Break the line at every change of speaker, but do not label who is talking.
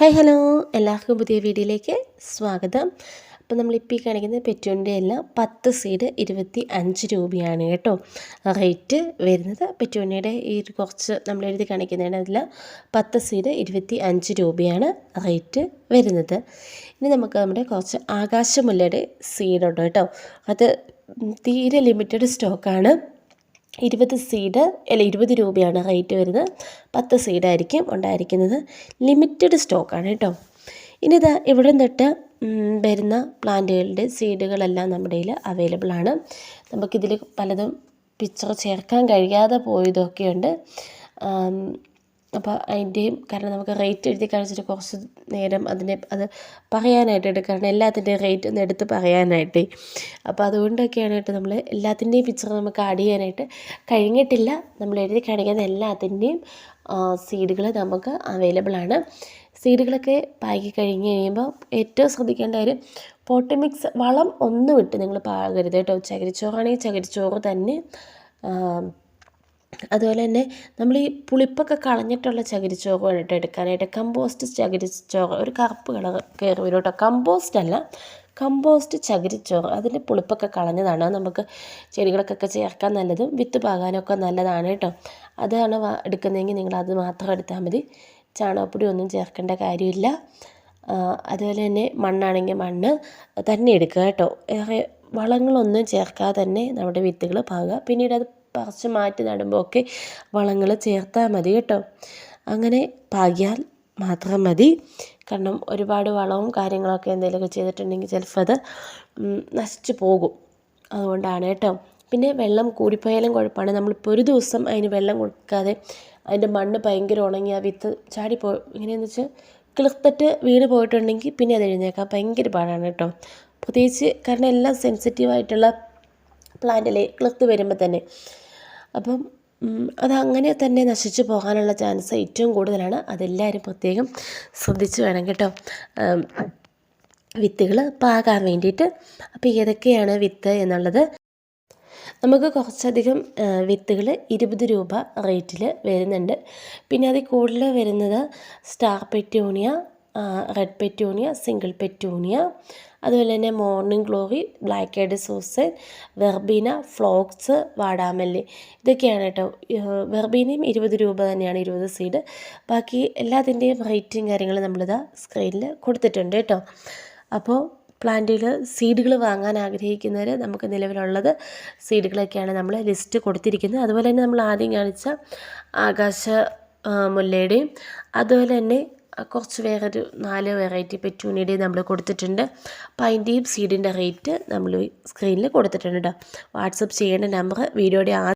Hi hello എല്ലാവർക്കും പുതിയ വീഡിയോയിലേക്ക് സ്വാഗതം. അപ്പോൾ നമ്മളിപ്പോൾ ഈ കാണിക്കുന്ന പെറ്റൂണിന്റെ എല്ലാം പത്ത് സീഡ് ഇരുപത്തി അഞ്ച് രൂപയാണ് കേട്ടോ. റേറ്റ് വരുന്നത് പെറ്റൂണിയുടെ ഈ കുറച്ച് നമ്മൾ എഴുതി കാണിക്കുന്നതിന് അതിൽ പത്ത് സീഡ് ഇരുപത്തി അഞ്ച് രൂപയാണ് റേറ്റ് വരുന്നത്. ഇനി നമുക്ക് നമ്മുടെ കുറച്ച് ആകാശമുല്ലയുടെ സീഡുണ്ട് കേട്ടോ. അത് തീരെ ലിമിറ്റഡ് സ്റ്റോക്കാണ് ഇരുപത് സീഡ് അല്ല ഇരുപത് രൂപയാണ് റേറ്റ് വരുന്നത്. പത്ത് സീഡായിരിക്കും ഉണ്ടായിരിക്കുന്നത്. ലിമിറ്റഡ് സ്റ്റോക്കാണ് കേട്ടോ. ഇനി ഇതാ ഇവിടെ തൊട്ട് വരുന്ന പ്ലാന്റുകളുടെ സീഡുകളെല്ലാം നമ്മുടെ കയ്യിൽ അവൈലബിൾ ആണ്. നമുക്കിതിൽ പലതും പിക്ചർ ചേർക്കാൻ കഴിയാതെ പോയതൊക്കെയുണ്ട്. അപ്പോൾ അതിന്റെയും കാരണം നമുക്ക് റേറ്റ് എഴുതി കാണിച്ചിട്ട് കുറച്ച് നേരം അതിനെ അത് പറയാനായിട്ട് എടുക്കണം എല്ലാത്തിന്റെയും റേറ്റ് ഒന്ന് എടുത്ത് പറയാനായിട്ട്. അപ്പോൾ അതുകൊണ്ടൊക്കെയാണ് കേട്ടോ നമ്മൾ എല്ലാത്തിന്റെയും പിക്ചർ നമുക്ക് ആഡ് ചെയ്യാനായിട്ട് കഴിഞ്ഞിട്ടില്ല. നമ്മൾ എഴുതി കാണിക്കുന്ന എല്ലാത്തിന്റെയും സീഡുകൾ നമുക്ക് അവൈലബിൾ ആണ്. സീഡുകളൊക്കെ പാകി കഴിഞ്ഞ് കഴിയുമ്പോൾ ഏറ്റവും ശ്രദ്ധിക്കേണ്ട കാര്യം പോട്ടമിക്സ് വളം ഒന്നും ഇട്ട് നിങ്ങൾ പാകരുത് കേട്ടോ. ചകിരിച്ചോറാണെങ്കിൽ ചകിരിച്ചോറ് തന്നെ അതുപോലെ തന്നെ നമ്മൾ ഈ പുളിപ്പൊക്കെ കളഞ്ഞിട്ടുള്ള ചകിരിച്ചോറ് വേണ്ടിയിട്ട് എടുക്കാനായിട്ട് കമ്പോസ്റ്റ് ചകിരിച്ചോറ് ഒരു കറുപ്പ് കളർ കയറി വരും കേട്ടോ കമ്പോസ്റ്റ് അല്ല കമ്പോസ്റ്റ് ചകിരിച്ചോറ്. അതിന്റെ പുളിപ്പൊക്കെ കളഞ്ഞതാണ്. നമുക്ക് ചെടികൾക്കൊക്കെ ചേർക്കാൻ നല്ലതും വിത്ത് പാകാനൊക്കെ നല്ലതാണ് കേട്ടോ. അതാണ് എടുക്കുന്നതെങ്കിൽ നിങ്ങൾ അത് മാത്രം എടുത്താൽ മതി. ചാണകപ്പൊടി ഒന്നും ചേർക്കേണ്ട കാര്യമില്ല. അതുപോലെ തന്നെ മണ്ണാണെങ്കിൽ മണ്ണ് തന്നെ എടുക്കുക കേട്ടോ. വളങ്ങളൊന്നും ചേർക്കാതെ തന്നെ നമ്മുടെ വിത്തുകൾ പാകുക പിന്നീട് അത് പറിച്ച് മാറ്റി നടുമ്പോൾ ഒക്കെ വളങ്ങൾ ചേർത്താൽ മതി കേട്ടോ. അങ്ങനെ പാകിയാൽ മാത്രം മതി. കാരണം ഒരുപാട് വളവും കാര്യങ്ങളൊക്കെ എന്തെങ്കിലുമൊക്കെ ചെയ്തിട്ടുണ്ടെങ്കിൽ ചിലപ്പോൾ അത് നശിച്ചു പോകും. അതുകൊണ്ടാണ് കേട്ടോ. പിന്നെ വെള്ളം കൂടിപ്പോയാലും കുഴപ്പമാണ്. നമ്മളിപ്പോൾ ഒരു ദിവസം അതിന് വെള്ളം കൊടുക്കാതെ അതിന്റെ മണ്ണ് ഭയങ്കര ഉണങ്ങി ആ വിത്ത് ചാടിപ്പോ ഇങ്ങനെയെന്ന് വെച്ചാൽ കിളിർത്തിട്ട് വീട് പോയിട്ടുണ്ടെങ്കിൽ പിന്നെ അത് എഴുന്നേക്കാൻ ഭയങ്കര പാടാണ് കേട്ടോ. പ്രത്യേകിച്ച് കാരണം എല്ലാം സെൻസിറ്റീവായിട്ടുള്ള പ്ലാന്റിലെ കിളുത്ത് വരുമ്പോൾ തന്നെ. അപ്പം അതങ്ങനെ തന്നെ നശിച്ചു പോകാനുള്ള ചാൻസ് ഏറ്റവും കൂടുതലാണ്. അതെല്ലാവരും പ്രത്യേകം ശ്രദ്ധിച്ചു വേണം കേട്ടോ. വിത്തുകൾ പാകാൻ വേണ്ടിയിട്ട്. അപ്പോൾ ഏതൊക്കെയാണ് വിത്ത് എന്നുള്ളത്? നമുക്ക് കുറച്ചധികം വിത്തുകൾ ഇരുപത് രൂപ റേറ്റിൽ വരുന്നുണ്ട്. പിന്നെ അതിൽ കൂടുതൽ വരുന്നത് star petunia red petunia single petunia അതുപോലെ തന്നെ മോർണിംഗ് ഗ്ലോറി ബ്ലാക്ക് ഹെഡ് സോസ് വെർബീന ഫ്ലോക്സ് വാടാമല്ലി. ഇതൊക്കെയാണ് കേട്ടോ. വെർബീനയും ഇരുപത് രൂപ തന്നെയാണ് ഇരുപത് സീഡ് ബാക്കി എല്ലാത്തിന്റെയും റേറ്റും കാര്യങ്ങളും നമ്മളിതാ സ്ക്രീനിൽ കൊടുത്തിട്ടുണ്ട് കേട്ടോ. അപ്പോൾ പ്ലാന്റുകൾ സീഡുകൾ വാങ്ങാൻ ആഗ്രഹിക്കുന്നവർ നമുക്ക് നിലവിലുള്ളത് സീഡുകളൊക്കെയാണ് നമ്മൾ ലിസ്റ്റ് കൊടുത്തിരിക്കുന്നത്. അതുപോലെ തന്നെ നമ്മൾ ആദ്യം കാണിച്ച ആകാശ മുല്ലയുടെയും അതുപോലെ തന്നെ കുറച്ച് വേറൊരു നാല് വെറൈറ്റി പെറ്റൂണിയുടെ നമ്മൾ കൊടുത്തിട്ടുണ്ട്. അപ്പോൾ അതിന്റെയും സീഡിന്റെ റേറ്റ് നമ്മൾ സ്ക്രീനിൽ കൊടുത്തിട്ടുണ്ട് വാട്സപ്പ് ചെയ്യേണ്ട നമ്പർ വീഡിയോയുടെ ആ